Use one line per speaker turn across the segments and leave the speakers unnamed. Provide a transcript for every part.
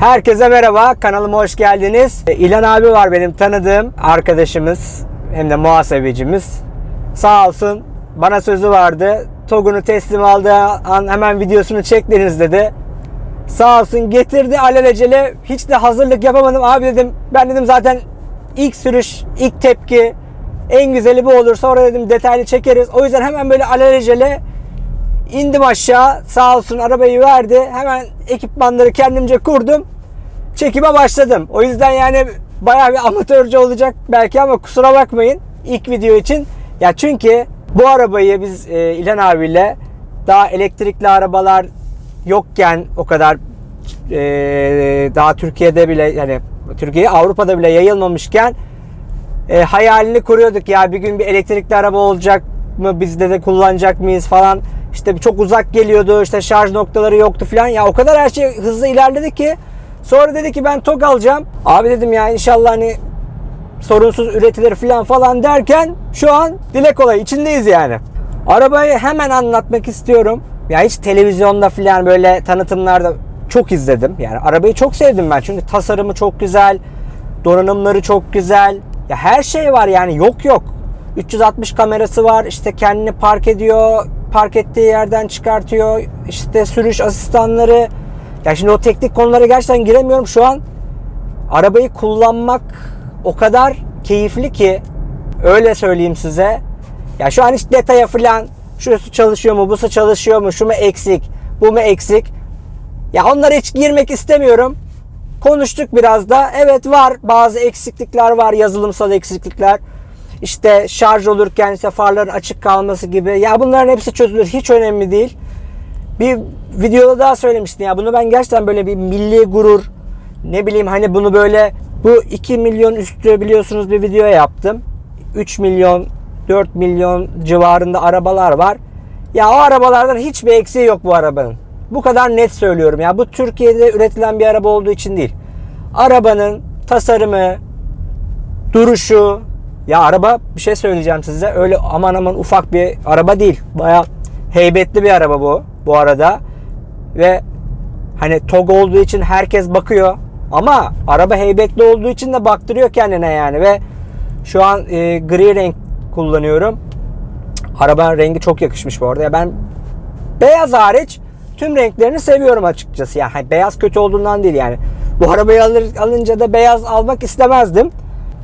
Herkese merhaba, kanalıma hoş geldiniz. E, İlhan abi var benim tanıdığım arkadaşımız, hem de muhasebecimiz. Sağ olsun bana sözü vardı. TOG'unu teslim aldığı an hemen videosunu çektiniz dedi. Sağ olsun getirdi alelacele. Hiç de hazırlık yapamadım. Abi dedim ben dedim zaten ilk sürüş, ilk tepki en güzeli bu olur. Sonra dedim detaylı çekeriz. O yüzden hemen böyle alelacele indim aşağı. Sağ olsun arabayı verdi. Hemen ekipmanları kendimce kurdum. Çekime başladım. O yüzden yani bayağı bir amatörce olacak belki ama kusura bakmayın ilk video için. Ya çünkü bu arabayı biz e, İlhan abiyle daha elektrikli arabalar yokken o kadar e, daha Türkiye'de bile yani Türkiye Avrupa'da bile yayılmamışken e, hayalini kuruyorduk ya bir gün bir elektrikli araba olacak mı bizde de kullanacak mıyız falan işte çok uzak geliyordu işte şarj noktaları yoktu falan ya o kadar her şey hızlı ilerledi ki sonra dedi ki ben TOG alacağım abi dedim ya inşallah hani sorunsuz üretilir falan falan derken şu an dile kolay içindeyiz yani. Arabayı hemen anlatmak istiyorum. Ya hiç televizyonda falan böyle tanıtımlarda çok izledim. Yani arabayı çok sevdim ben çünkü tasarımı çok güzel, donanımları çok güzel. Ya her şey var yani yok yok. 360 kamerası var. işte kendini park ediyor. Park ettiği yerden çıkartıyor. işte sürüş asistanları. Ya şimdi o teknik konulara gerçekten giremiyorum şu an. Arabayı kullanmak o kadar keyifli ki öyle söyleyeyim size. Ya şu an hiç detaya falan şurası çalışıyor mu, busu çalışıyor mu, şu mu eksik, bu mu eksik. Ya onlara hiç girmek istemiyorum. Konuştuk biraz da. Evet var bazı eksiklikler var, yazılımsal eksiklikler. İşte şarj olurken işte farların açık kalması gibi. Ya bunların hepsi çözülür. Hiç önemli değil. Bir videoda daha söylemiştin ya bunu ben gerçekten böyle bir milli gurur ne bileyim hani bunu böyle bu 2 milyon üstü biliyorsunuz bir video yaptım. 3 milyon 4 milyon civarında arabalar var. Ya o arabalardan hiçbir eksiği yok bu arabanın. Bu kadar net söylüyorum ya. Bu Türkiye'de üretilen bir araba olduğu için değil. Arabanın tasarımı, duruşu, ya araba bir şey söyleyeceğim size. Öyle aman aman ufak bir araba değil. Baya heybetli bir araba bu bu arada. Ve hani TOG olduğu için herkes bakıyor. Ama araba heybetli olduğu için de baktırıyor kendine yani. Ve şu an e, gri renk kullanıyorum. Arabanın rengi çok yakışmış bu arada. Ya ben beyaz hariç tüm renklerini seviyorum açıkçası. Yani beyaz kötü olduğundan değil yani. Bu arabayı alır, alınca da beyaz almak istemezdim.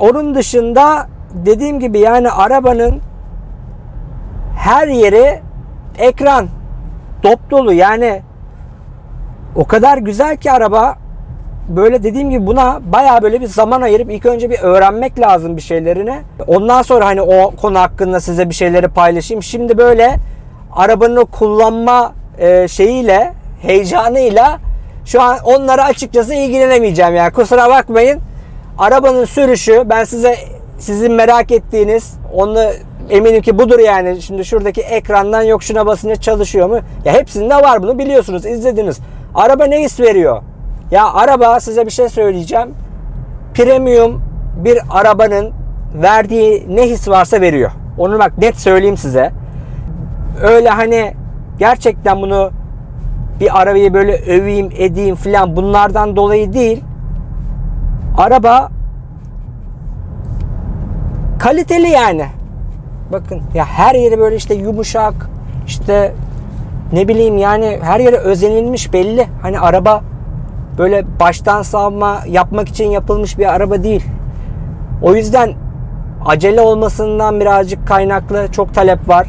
Onun dışında dediğim gibi yani arabanın her yeri ekran dop dolu yani o kadar güzel ki araba böyle dediğim gibi buna baya böyle bir zaman ayırıp ilk önce bir öğrenmek lazım bir şeylerini. Ondan sonra hani o konu hakkında size bir şeyleri paylaşayım. Şimdi böyle arabanın kullanma e, şeyiyle, heyecanıyla şu an onlara açıkçası ilgilenemeyeceğim yani kusura bakmayın. Arabanın sürüşü ben size sizin merak ettiğiniz onu eminim ki budur yani. Şimdi şuradaki ekrandan yok şuna basınca çalışıyor mu? Ya hepsinde var bunu biliyorsunuz, izlediniz. Araba ne his veriyor? Ya araba size bir şey söyleyeceğim. Premium bir arabanın verdiği ne his varsa veriyor. Onu bak net söyleyeyim size. Öyle hani gerçekten bunu bir arabayı böyle öveyim edeyim filan bunlardan dolayı değil. Araba kaliteli yani. Bakın ya her yeri böyle işte yumuşak işte ne bileyim yani her yere özenilmiş belli. Hani araba böyle baştan savma yapmak için yapılmış bir araba değil. O yüzden acele olmasından birazcık kaynaklı çok talep var.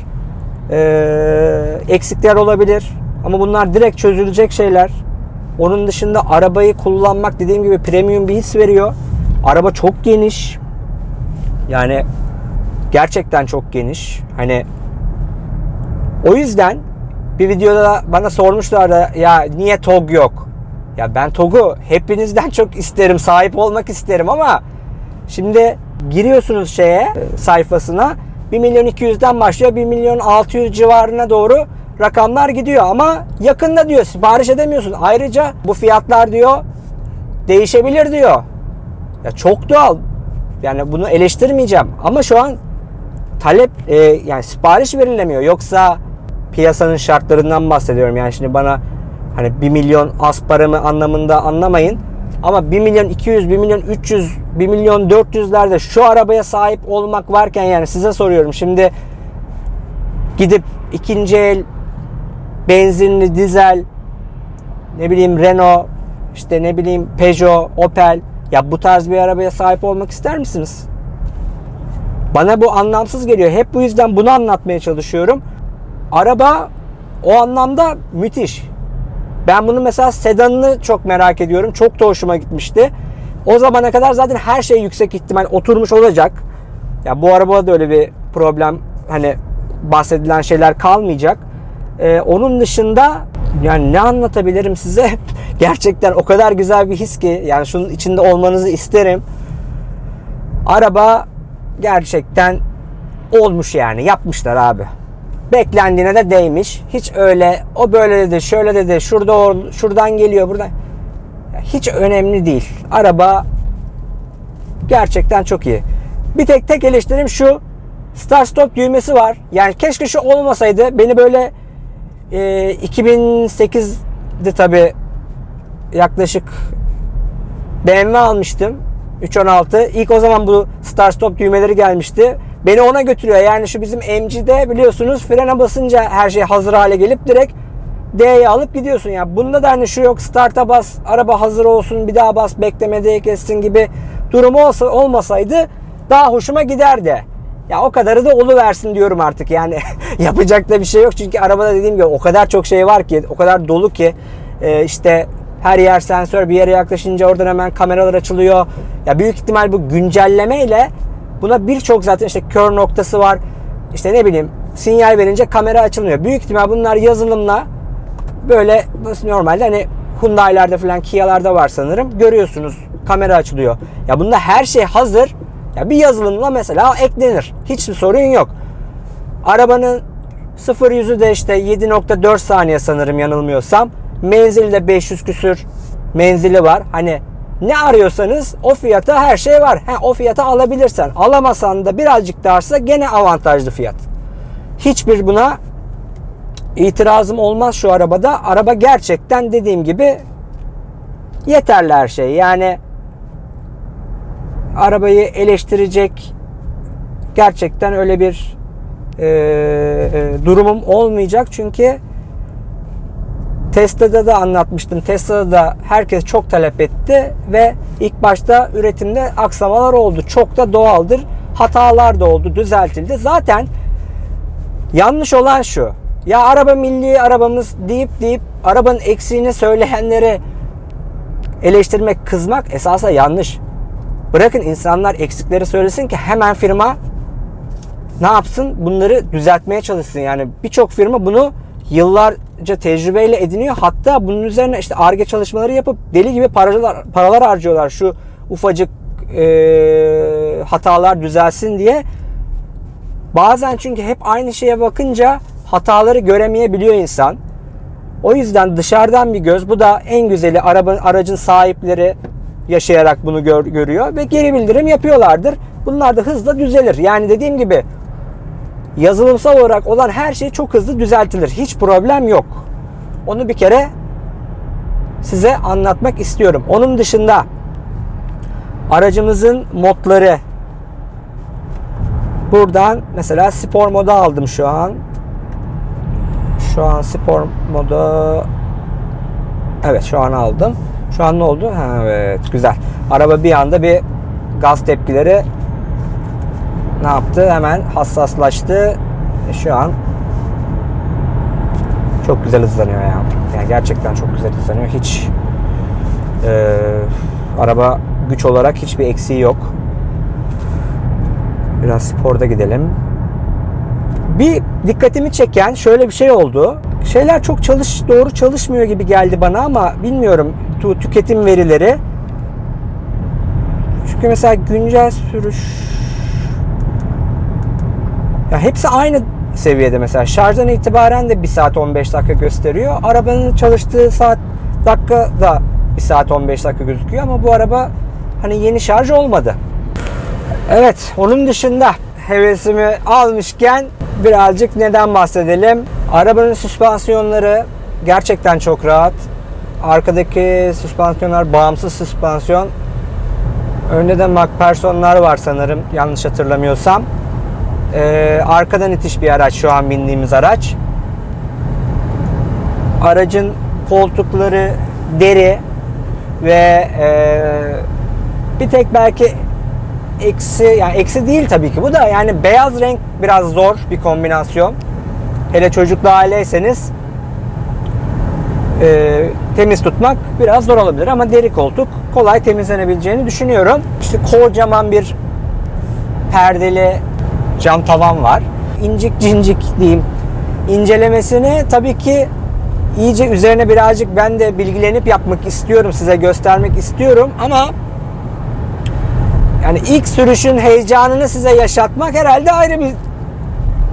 Ee, eksikler olabilir ama bunlar direkt çözülecek şeyler. Onun dışında arabayı kullanmak dediğim gibi premium bir his veriyor. Araba çok geniş. Yani gerçekten çok geniş. Hani o yüzden bir videoda bana sormuşlardı ya niye TOG yok? Ya ben TOG'u hepinizden çok isterim, sahip olmak isterim ama şimdi giriyorsunuz şeye sayfasına 1 milyon 200'den başlıyor 1 milyon 600 civarına doğru rakamlar gidiyor ama yakında diyor sipariş edemiyorsun. Ayrıca bu fiyatlar diyor değişebilir diyor. Ya çok doğal. Yani bunu eleştirmeyeceğim ama şu an talep e, yani sipariş verilemiyor. Yoksa piyasanın şartlarından bahsediyorum. Yani şimdi bana hani 1 milyon az para mı anlamında anlamayın. Ama 1 milyon 200, 1 milyon 300, 1 milyon 400'lerde şu arabaya sahip olmak varken yani size soruyorum. Şimdi gidip ikinci el benzinli dizel ne bileyim Renault işte ne bileyim Peugeot, Opel ya bu tarz bir arabaya sahip olmak ister misiniz? Bana bu anlamsız geliyor. Hep bu yüzden bunu anlatmaya çalışıyorum. Araba o anlamda müthiş. Ben bunu mesela sedanını çok merak ediyorum. Çok da hoşuma gitmişti. O zamana kadar zaten her şey yüksek ihtimal oturmuş olacak. Ya bu arabada da öyle bir problem hani bahsedilen şeyler kalmayacak. Ee, onun dışında yani ne anlatabilirim size? Gerçekten o kadar güzel bir his ki yani şunun içinde olmanızı isterim. Araba gerçekten olmuş yani yapmışlar abi. Beklendiğine de değmiş. Hiç öyle o böyle dedi, şöyle dedi, şurada or- şuradan geliyor, buradan. Hiç önemli değil. Araba gerçekten çok iyi. Bir tek tek eleştirim şu. Start stop düğmesi var. Yani keşke şu olmasaydı. Beni böyle e, 2008'de tabi yaklaşık BMW almıştım. 316. İlk o zaman bu start stop düğmeleri gelmişti. Beni ona götürüyor. Yani şu bizim MG'de biliyorsunuz frene basınca her şey hazır hale gelip direkt D'ye alıp gidiyorsun. Ya bunda da hani şu yok start'a bas, araba hazır olsun, bir daha bas, beklemede kessin gibi durumu olsa olmasaydı daha hoşuma giderdi. Ya o kadarı da oluversin diyorum artık. Yani yapacak da bir şey yok. Çünkü arabada dediğim gibi o kadar çok şey var ki, o kadar dolu ki e, işte her yer sensör bir yere yaklaşınca oradan hemen kameralar açılıyor. Ya büyük ihtimal bu güncelleme ile buna birçok zaten işte kör noktası var. İşte ne bileyim sinyal verince kamera açılmıyor. Büyük ihtimal bunlar yazılımla böyle normalde hani Hyundai'lerde falan Kia'larda var sanırım. Görüyorsunuz kamera açılıyor. Ya bunda her şey hazır. Ya bir yazılımla mesela eklenir. Hiçbir sorun yok. Arabanın sıfır yüzü de işte 7.4 saniye sanırım yanılmıyorsam. Menzili de 500 küsür menzili var. Hani ne arıyorsanız o fiyata her şey var. He, o fiyata alabilirsen. Alamasan da birazcık daha artsa gene avantajlı fiyat. Hiçbir buna itirazım olmaz şu arabada. Araba gerçekten dediğim gibi yeterli her şey. Yani arabayı eleştirecek gerçekten öyle bir e, e, durumum olmayacak. Çünkü Tesla'da da anlatmıştım. Tesla'da da herkes çok talep etti ve ilk başta üretimde aksamalar oldu. Çok da doğaldır. Hatalar da oldu, düzeltildi. Zaten yanlış olan şu. Ya araba milli arabamız deyip deyip arabanın eksiğini söyleyenleri eleştirmek, kızmak esasında yanlış. Bırakın insanlar eksikleri söylesin ki hemen firma ne yapsın? Bunları düzeltmeye çalışsın. Yani birçok firma bunu yıllarca tecrübeyle ediniyor. Hatta bunun üzerine işte ARGE çalışmaları yapıp deli gibi paralar, paralar harcıyorlar. Şu ufacık e, hatalar düzelsin diye. Bazen çünkü hep aynı şeye bakınca hataları göremeyebiliyor insan. O yüzden dışarıdan bir göz. Bu da en güzeli araba, aracın sahipleri yaşayarak bunu gör, görüyor ve geri bildirim yapıyorlardır. Bunlar da hızla düzelir. Yani dediğim gibi yazılımsal olarak olan her şey çok hızlı düzeltilir. Hiç problem yok. Onu bir kere size anlatmak istiyorum. Onun dışında aracımızın modları buradan mesela spor moda aldım şu an. Şu an spor moda Evet şu an aldım. Şu an ne oldu? Ha, evet güzel. Araba bir anda bir gaz tepkileri ne yaptı? Hemen hassaslaştı. E, Şu an çok güzel hızlanıyor ya. Yani gerçekten çok güzel hızlanıyor. Hiç e, araba güç olarak hiçbir eksiği yok. Biraz sporda gidelim. Bir dikkatimi çeken şöyle bir şey oldu. Şeyler çok çalış doğru çalışmıyor gibi geldi bana ama bilmiyorum tu- tüketim verileri. Çünkü mesela güncel sürüş ya hepsi aynı seviyede mesela. Şarjdan itibaren de 1 saat 15 dakika gösteriyor. Arabanın çalıştığı saat dakika da 1 saat 15 dakika gözüküyor ama bu araba hani yeni şarj olmadı. Evet, onun dışında hevesimi almışken birazcık neden bahsedelim. Arabanın süspansiyonları gerçekten çok rahat. Arkadaki süspansiyonlar bağımsız süspansiyon. Önde de MacPherson'lar var sanırım yanlış hatırlamıyorsam. Ee, arkadan itiş bir araç şu an bindiğimiz araç. Aracın koltukları deri ve e, bir tek belki eksi yani eksi değil tabii ki bu da yani beyaz renk biraz zor bir kombinasyon. Hele çocuklu aileyseniz e, temiz tutmak biraz zor olabilir ama deri koltuk kolay temizlenebileceğini düşünüyorum. İşte kocaman bir perdeli cam tavan var. İncik cincik diyeyim. İncelemesini tabii ki iyice üzerine birazcık ben de bilgilenip yapmak istiyorum. Size göstermek istiyorum ama yani ilk sürüşün heyecanını size yaşatmak herhalde ayrı bir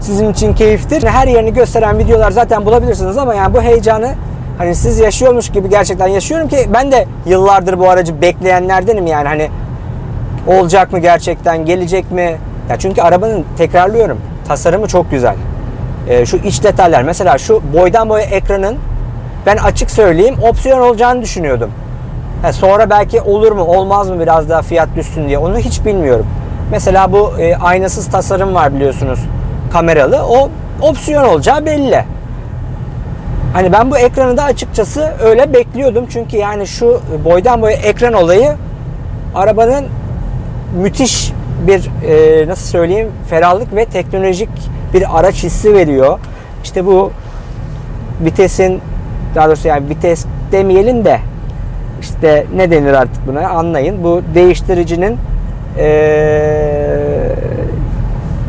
sizin için keyiftir. Her yerini gösteren videolar zaten bulabilirsiniz ama yani bu heyecanı hani siz yaşıyormuş gibi gerçekten yaşıyorum ki ben de yıllardır bu aracı bekleyenlerdenim yani hani olacak mı gerçekten gelecek mi? Ya çünkü arabanın tekrarlıyorum tasarımı çok güzel. Ee, şu iç detaylar mesela şu boydan boya ekranın ben açık söyleyeyim opsiyon olacağını düşünüyordum. Ha, sonra belki olur mu olmaz mı biraz daha fiyat düşsün diye onu hiç bilmiyorum. Mesela bu e, aynasız tasarım var biliyorsunuz kameralı o opsiyon olacağı belli. Hani ben bu ekranı da açıkçası öyle bekliyordum. Çünkü yani şu boydan boya ekran olayı arabanın müthiş bir e, nasıl söyleyeyim ferahlık ve teknolojik bir araç hissi veriyor. İşte bu vitesin daha doğrusu yani vites demeyelim de işte ne denir artık buna anlayın. Bu değiştiricinin eee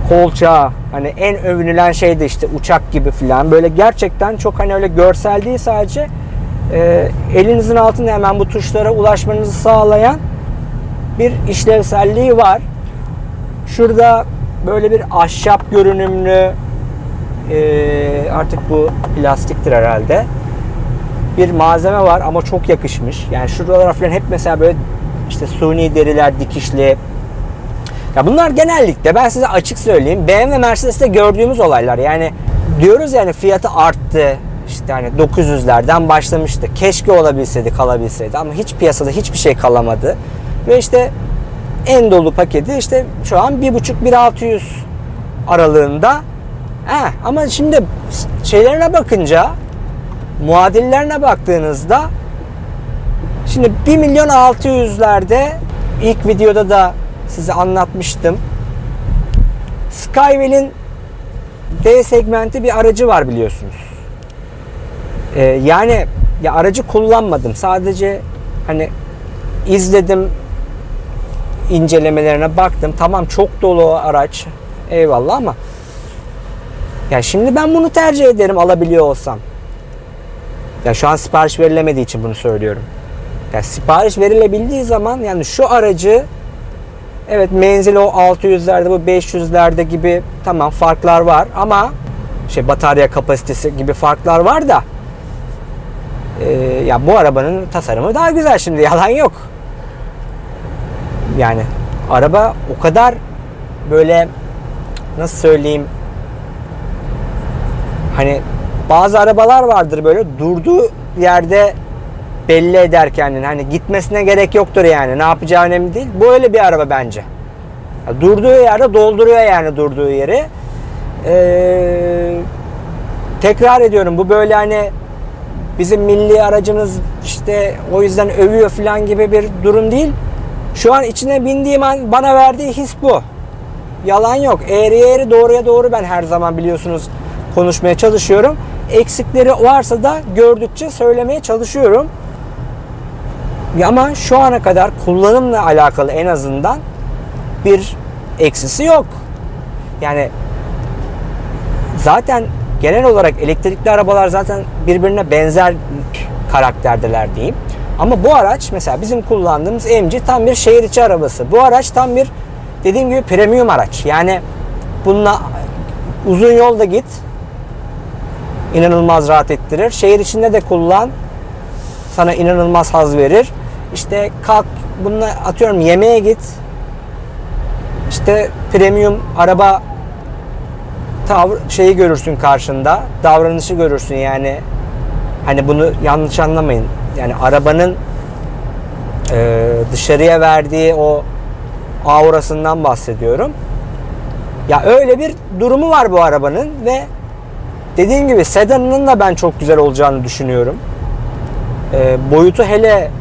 kolçağı hani en övünülen şey de işte uçak gibi filan böyle gerçekten çok hani öyle görsel değil sadece e, elinizin altında hemen bu tuşlara ulaşmanızı sağlayan bir işlevselliği var. Şurada böyle bir ahşap görünümlü e, artık bu plastiktir herhalde bir malzeme var ama çok yakışmış. Yani şuralar falan hep mesela böyle işte suni deriler dikişli ya bunlar genellikle ben size açık söyleyeyim BMW Mercedes'te gördüğümüz olaylar. Yani diyoruz yani fiyatı arttı. İşte hani 900'lerden başlamıştı. Keşke olabilseydi, kalabilseydi ama hiç piyasada hiçbir şey kalamadı. Ve işte en dolu paketi işte şu an 1.5-1.600 aralığında. Heh, ama şimdi şeylerine bakınca muadillerine baktığınızda şimdi 1 milyon 600'lerde ilk videoda da size anlatmıştım. Skywell'in D segmenti bir aracı var biliyorsunuz. Ee, yani ya aracı kullanmadım. Sadece hani izledim incelemelerine baktım. Tamam çok dolu o araç. Eyvallah ama ya şimdi ben bunu tercih ederim alabiliyor olsam. Ya şu an sipariş verilemediği için bunu söylüyorum. Ya sipariş verilebildiği zaman yani şu aracı Evet menzili o 600'lerde bu 500'lerde gibi tamam farklar var ama şey batarya kapasitesi gibi farklar var da e, ya bu arabanın tasarımı daha güzel şimdi yalan yok. Yani araba o kadar böyle nasıl söyleyeyim hani bazı arabalar vardır böyle durduğu yerde belli eder kendini. Hani gitmesine gerek yoktur yani. Ne yapacağı önemli değil. Bu öyle bir araba bence. Durduğu yerde dolduruyor yani durduğu yeri. Ee, tekrar ediyorum bu böyle hani bizim milli aracımız işte o yüzden övüyor falan gibi bir durum değil. Şu an içine bindiğim an bana verdiği his bu. Yalan yok. Eğri eğri doğruya doğru ben her zaman biliyorsunuz konuşmaya çalışıyorum. Eksikleri varsa da gördükçe söylemeye çalışıyorum. Ama şu ana kadar kullanımla alakalı en azından bir eksisi yok. Yani zaten genel olarak elektrikli arabalar zaten birbirine benzer karakterdeler diyeyim. Ama bu araç mesela bizim kullandığımız MG tam bir şehir içi arabası. Bu araç tam bir dediğim gibi premium araç. Yani bununla uzun yolda git inanılmaz rahat ettirir. Şehir içinde de kullan sana inanılmaz haz verir. İşte kalk bununla atıyorum yemeğe git. İşte premium araba tavır şeyi görürsün karşında. Davranışı görürsün yani. Hani bunu yanlış anlamayın. yani arabanın e, dışarıya verdiği o aurasından bahsediyorum. Ya öyle bir durumu var bu arabanın ve dediğim gibi sedanının da ben çok güzel olacağını düşünüyorum. E, boyutu hele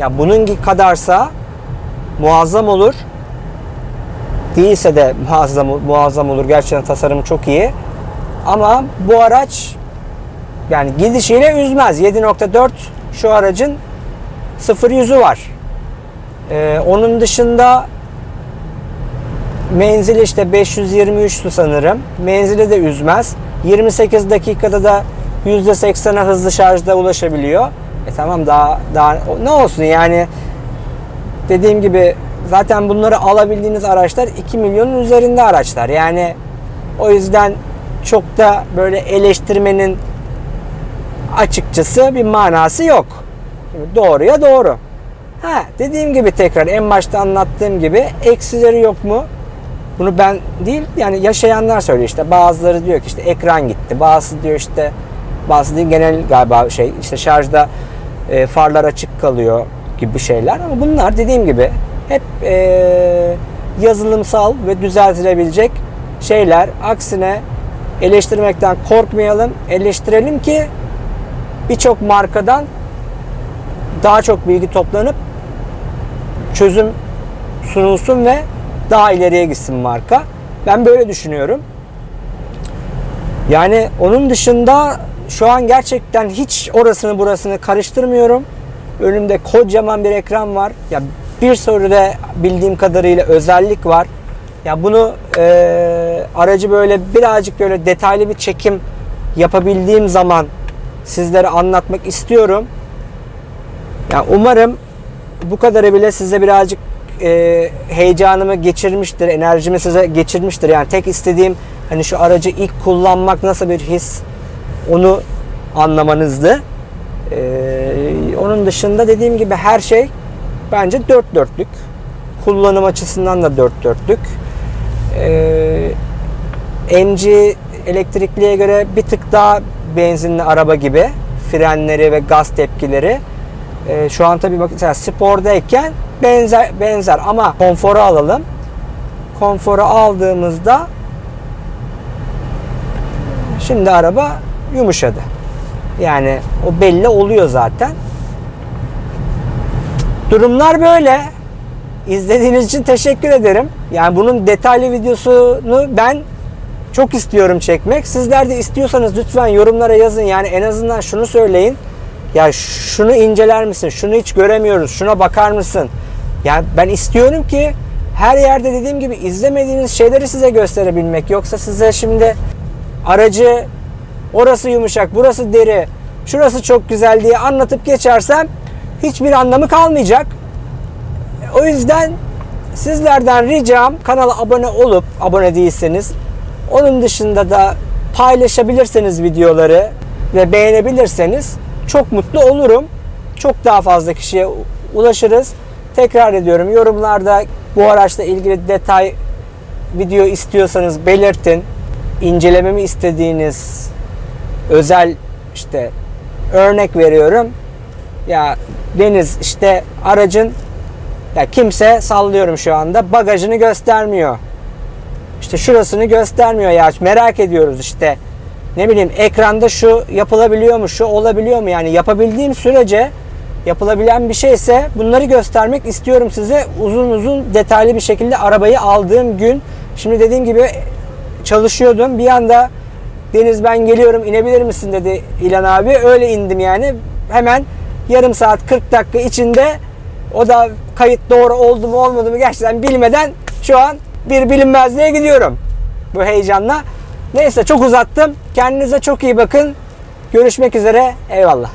ya bunun kadarsa muazzam olur. Değilse de muazzam muazzam olur. Gerçekten tasarımı çok iyi. Ama bu araç yani gidişiyle üzmez. 7.4 şu aracın 0 yüzü var. Ee, onun dışında menzili işte 523'tü sanırım. Menzili de üzmez. 28 dakikada da %80'e hızlı şarjda ulaşabiliyor. E tamam daha daha ne olsun yani dediğim gibi zaten bunları alabildiğiniz araçlar 2 milyonun üzerinde araçlar. Yani o yüzden çok da böyle eleştirmenin açıkçası bir manası yok. Doğruya doğru. Ha dediğim gibi tekrar en başta anlattığım gibi eksileri yok mu? Bunu ben değil yani yaşayanlar söylüyor işte bazıları diyor ki işte ekran gitti. Bazısı diyor işte değil genel galiba şey işte şarjda e, farlar açık kalıyor gibi şeyler ama bunlar dediğim gibi hep e, yazılımsal ve düzeltilebilecek şeyler. Aksine eleştirmekten korkmayalım, eleştirelim ki birçok markadan daha çok bilgi toplanıp çözüm sunulsun ve daha ileriye gitsin marka. Ben böyle düşünüyorum. Yani onun dışında şu an gerçekten hiç orasını burasını karıştırmıyorum. Önümde kocaman bir ekran var. Ya bir sürü de bildiğim kadarıyla özellik var. Ya bunu e, aracı böyle birazcık böyle detaylı bir çekim yapabildiğim zaman sizlere anlatmak istiyorum. Ya umarım bu kadarı bile size birazcık e, heyecanımı geçirmiştir, enerjimi size geçirmiştir. Yani tek istediğim hani şu aracı ilk kullanmak nasıl bir his onu anlamanızdı. E, onun dışında dediğim gibi her şey bence dört dörtlük. Kullanım açısından da dört dörtlük. E, MG elektrikliye göre bir tık daha benzinli araba gibi frenleri ve gaz tepkileri. E, şu an tabii bak mesela spordayken benzer benzer ama konforu alalım. Konforu aldığımızda şimdi araba yumuşadı. Yani o belli oluyor zaten. Durumlar böyle. İzlediğiniz için teşekkür ederim. Yani bunun detaylı videosunu ben çok istiyorum çekmek. Sizler de istiyorsanız lütfen yorumlara yazın. Yani en azından şunu söyleyin. Ya şunu inceler misin? Şunu hiç göremiyoruz. Şuna bakar mısın? Yani ben istiyorum ki her yerde dediğim gibi izlemediğiniz şeyleri size gösterebilmek. Yoksa size şimdi aracı orası yumuşak, burası deri, şurası çok güzel diye anlatıp geçersem hiçbir anlamı kalmayacak. O yüzden sizlerden ricam kanala abone olup abone değilseniz onun dışında da paylaşabilirseniz videoları ve beğenebilirseniz çok mutlu olurum. Çok daha fazla kişiye ulaşırız. Tekrar ediyorum yorumlarda bu araçla ilgili detay video istiyorsanız belirtin. İncelememi istediğiniz özel işte örnek veriyorum. Ya Deniz işte aracın ya kimse sallıyorum şu anda bagajını göstermiyor. İşte şurasını göstermiyor ya merak ediyoruz işte. Ne bileyim ekranda şu yapılabiliyor mu, şu olabiliyor mu? Yani yapabildiğim sürece yapılabilen bir şeyse bunları göstermek istiyorum size. Uzun uzun detaylı bir şekilde arabayı aldığım gün. Şimdi dediğim gibi çalışıyordum. Bir anda Deniz ben geliyorum inebilir misin dedi İlan abi. Öyle indim yani. Hemen yarım saat 40 dakika içinde o da kayıt doğru oldu mu olmadı mı gerçekten bilmeden şu an bir bilinmezliğe gidiyorum. Bu heyecanla. Neyse çok uzattım. Kendinize çok iyi bakın. Görüşmek üzere. Eyvallah.